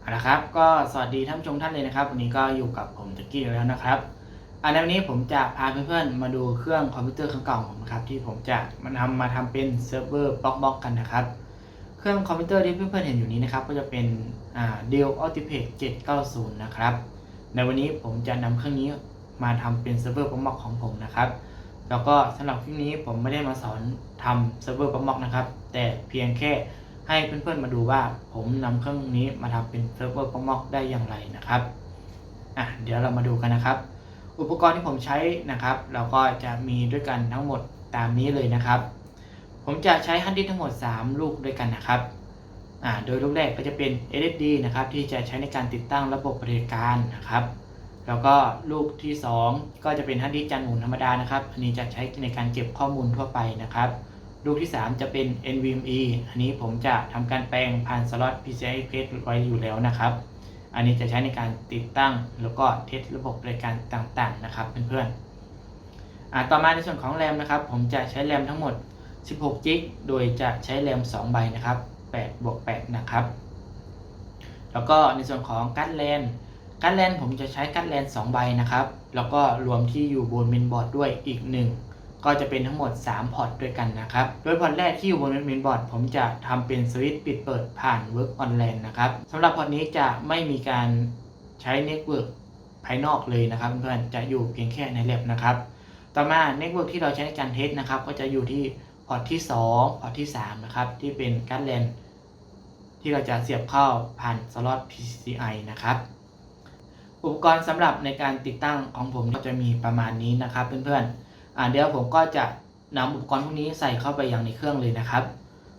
เอาละครับก็สวัสดีท่านผู้ชมท่านเลยนะครับ วันนี้ก็อยู่กับผมตะกี้แล้วนะครับอันในวันนี้ผมจะพาเพื่อนๆมาดูเครื่องคอมพิวเตอร์เครื่องเก่าของผมนะครับที่ผมจะมาทำมาทำเป็นเซิร์ฟเวอร์บล็อกบล็อกกันนะครับ เครื่องคอมพิวเตอร์ที่เพื่อนๆเห็นอยู่นี้นะครับ ก็จะเป็นอ่า Dell Optiplex 790 นะครับในวันนี้ผมจะนำเครื่องนี้มาทำเป็นเซิร์ฟเวอร์บล็อกบล็อกของผมนะครับ แล้วก็สำหรับคลิปนี้ผมไม่ได้มาสอนทำเซิร์ฟเวอร์บล็อกบล็อกนะครับ แต่เพียงแค่ ให้เพื่อนๆมาดูว่าผมนำเครื่องนี้มาทำเป็นเซิร์ฟเวอร์ม็อกได้อย่างไรนะครับอะเดี๋ยวเรามาดูกันนะครับ อุปกรณ์ที่ผมใช้นะครับ เราก็จะมีด้วยกันทั้งหมดตามนี้เลยนะครับ ผมจะใช้ฮันดิสทั้งหมด 3 ลูกด้วยกันนะครับอ่าโดยลูกแรกก็จะเป็น SSD นะครับที่จะใช้ในการติดตั้งระบบปฏิบัติการนะครับ แล้วก็ลูกที่ 2 ก็จะเป็นฮันดิสจานหมุนธรรมดานะครับ อันนี้จะใช้ในการเก็บข้อมูลทั่วไปนะครับ ลูกที่ 3 จะเป็น NVMe อันนี้ผมจะทำการแปลงผ่านสล็อต PCI Express ไว้อยู่แล้วนะครับ อันนี้จะใช้ในการติดตั้งแล้วก็เทสระบบบริการต่างๆนะครับเพื่อนๆต่อมาในส่วนของแรมนะครับผมจะใช้แรมทั้งหมด 16 g b โดยจะใช้แรม 2 ใบนะครับ8บวก8นะครับ แล้วก็ในส่วนของการ์ดแลนการ์ดแลนผมจะใช้การ์ดแลน2ใบนะครับ แล้วก็รวมที่อยู่บนเมนบอร์ดด้วยอีก 1 ก็จะเป็นทั้งหมด 3 พอร์ตด้วยกันนะครับ โดยพอร์ตแรกที่อยู่บนเมนบอร์ดผมจะทำเป็นสวิตช์ปิดเปิดผ่าน Work Online นะครับสำหรับพอร์ตนี้จะไม่มีการใช้เน็ตเวิร์กภายนอกเลยนะครับเพื่อนๆจะอยู่เพียงแค่ในแลบนะครับ ต่อมาเน็ตเวิร์กที่เราใช้ในการเทสนะครับ ก็จะอยู่ที่พอร์ตที่ 2 พอร์ตที่ 3 นะครับ ที่เป็นการ์ดแลนที่เราจะเสียบเข้าผ่านสล็อต PCI นะครับอุปกรณ์สำหรับในการติดตั้งของผมก็จะมีประมาณนี้นะครับเพื่อนๆ อ่าเดี๋ยวผมก็จะนำอุปกรณ์พวกนี้ใส่เข้าไปยังในเครื่องเลยนะครับ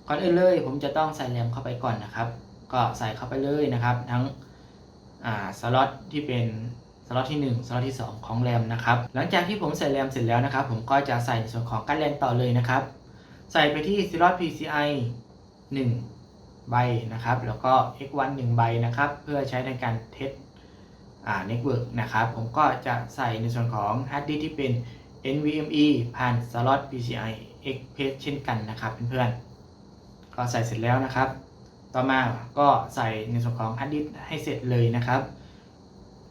ก่อนอื่นเลยผมจะต้องใส่แรมเข้าไปก่อนนะครับ ก็ใส่เข้าไปเลยนะครับ ทั้งอ่าสล็อตที่เป็นสล็อตที่1สล็อตที่ 2 ของแรมนะครับ หลังจากที่ผมใส่แรมเสร็จแล้วนะครับ ผมก็จะใส่ในส่วนของการ์ดแรมต่อเลยนะครับ ใส่ไปที่สล็อต PCI 1 ใบนะครับ แล้วก็ X1 1 ใบนะครับ เพื่อใช้ในการเทสเน็ตเวิร์กนะครับ ผมก็จะใส่ในส่วนของฮาร์ดดิสก์ที่เป็น NVMe ผ่านสล็อต PCI Express เช่นกันนะครับเพื่อนๆ ก็ใส่เสร็จแล้วนะครับ ต่อมาก็ใส่ในส่วนของฮาร์ดดิสให้เสร็จเลยนะครับ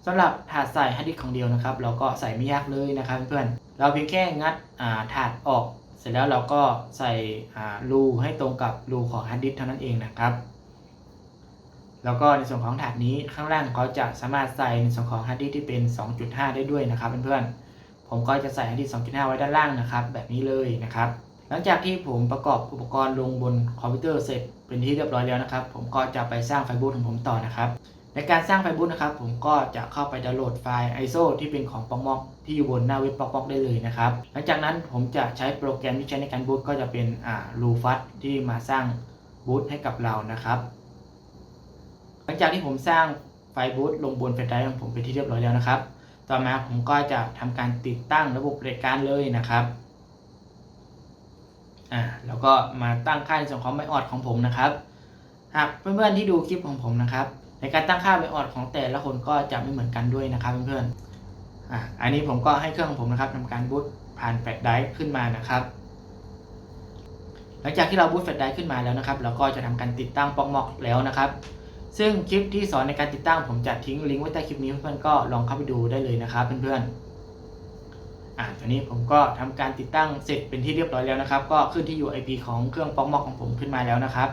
สำหรับถาดใส่ฮาร์ดดิสของเดียวนะครับ เราก็ใส่ไม่ยากเลยนะครับเพื่อนๆ เราเพียงแค่งัดาถาดออกเสร็จแล้วเราก็ใส่รูให้ตรงกับรูของฮาร์ดดิสเท่านั้นเองนะครับแล้วก็ในส่วนของถาดนี้ข้างล่างเขาจะสามารถใส่ในส่วนของฮาร์ดดิสที่เป็น 2.5 ได้ด้วยนะครับเพื่อนๆ ผมก็จะใส่ฮาร์ดดิส2.5 ไว้ด้านล่างนะครับ แบบนี้เลยนะครับ หลังจากที่ผมประกอบอุปกรณ์ลงบนคอมพิวเตอร์เสร็จเป็นที่เรียบร้อยแล้วนะครับ ผมก็จะไปสร้างไฟบูตของผมต่อนะครับ ในการสร้างไฟบูตนะครับ ผมก็จะเข้าไปดาวน์โหลดไฟล์ ISO ที่เป็นของปองมอกที่อยู่บนหน้าเว็บปองมอกได้เลยนะครับ หลังจากนั้นผมจะใช้โปรแกรมที่ใช้ในการบูตก็จะเป็นอ่าลูฟัสที่มาสร้างบูตให้กับเรานะครับ หลังจากที่ผมสร้างไฟบูตลงบนแฟลชไดรฟ์ของผมเป็นที่เรียบร้อยแล้วนะครับ ต่อมาผมก็จะทำการติดตั้งระบบบัติการเลยนะครับอ่าแล้วก็มาตั้งค่าในส่วนของไบออดของผมนะครับ หากเพื่อนๆที่ดูคลิปของผมนะครับ ในการตั้งค่าไบออดของแต่ละคนก็จะไม่เหมือนกันด้วยนะครับเพื่อนๆอ่าอันนี้ผมก็ให้เครื่องของผมนะครับทำการบูตผ่านแฟลชไดรฟ์ขึ้นมานะครับหลังจากที่เราบูตแฟลชไดรฟ์ขึ้นมาแล้วนะครับ เราก็จะทำการติดตั้งปอกมอกแล้วนะครับ ซึ่งคลิปที่สอนในการติดตั้งผมจะทิ้งลิงก์ไว้ใต้คลิปนี้เพื่อนๆก็ลองเข้าไปดูได้เลยนะครับเพื่อนๆอ่าตอนนี้ผมก็ทำการติดตั้งเสร็จเป็นที่เรียบร้อยแล้วนะครับ ก็ขึ้นที่ UIP ของเครื่องป๊อกมอกของผมขึ้นมาแล้วนะครับ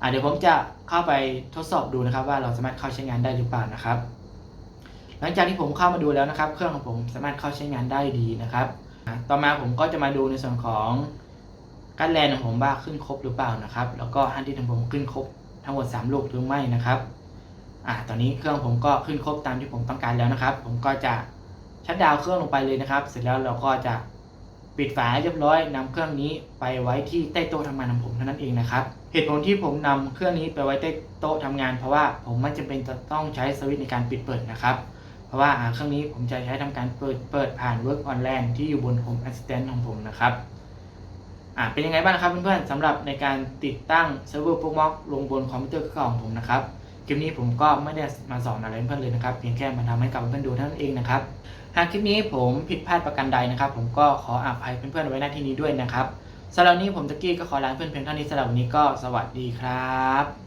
อ่าเดี๋ยวผมจะเข้าไปทดสอบดูนะครับว่าเราสามารถเข้าใช้งานได้หรือเปล่านะครับ หลังจากที่ผมเข้ามาดูแล้วนะครับ เครื่องของผมสามารถเข้าใช้งานได้ดีนะครับต่อมาผมก็จะมาดูในส่วนของการแลนของผมว่าขึ้นครบหรือเปล่านะครับ แล้วก็ฮันดี้ของผมขึ้นครบ ทั้งหมด 3 ลูกหรือไม่นะครับอ่าตอนนี้เครื่องผมก็ขึ้นครบตามที่ผมต้องการแล้วนะครับ ผมก็จะชัดดาวน์เครื่องลงไปเลยนะครับ เสร็จแล้วเราก็จะปิดฝาให้เรียบร้อยนำเครื่องนี้ไปไว้ที่ใต้โต๊ะทำงานของผมเท่านั้นเองนะครับ เหตุผลที่ผมนำเครื่องนี้ไปไว้ใต้โต๊ะทำงาน เพราะว่าผมไม่จำเป็นจะต้องใช้สวิตช์ในการปิดเปิดนะครับ เพราะว่าอ่าเครื่องนี้ผมจะใช้ทำการเปิดเปิดผ่าน Work Online ที่อยู่บน Home Assistant ของผมนะครับ อ่าเป็นยังไงบ้างครับเพื่อนๆสำหรับในการติดตั้งเซิร์ฟเวอร์โปรม็อกลงบนคอมพิวเตอร์เครื่องของผมนะครับคลิปนี้ผมก็ไม่ได้มาสอนอะไรเพื่อนเลยนะครับเพียงแค่มาทำให้กับเพื่อนๆดูเท่านั้นเองนะครับหากคลิปนี้ผมผิดพลาดประการใดนะครับ ผมก็ขออภัยเพื่อนๆไว้ณที่นี้ด้วยนะครับสำหรับนนี้ผมตะกี้ก็ขอลาเพื่อนเพียงเท่านี้สำหรับวันนี้ก็สวัสดีครับ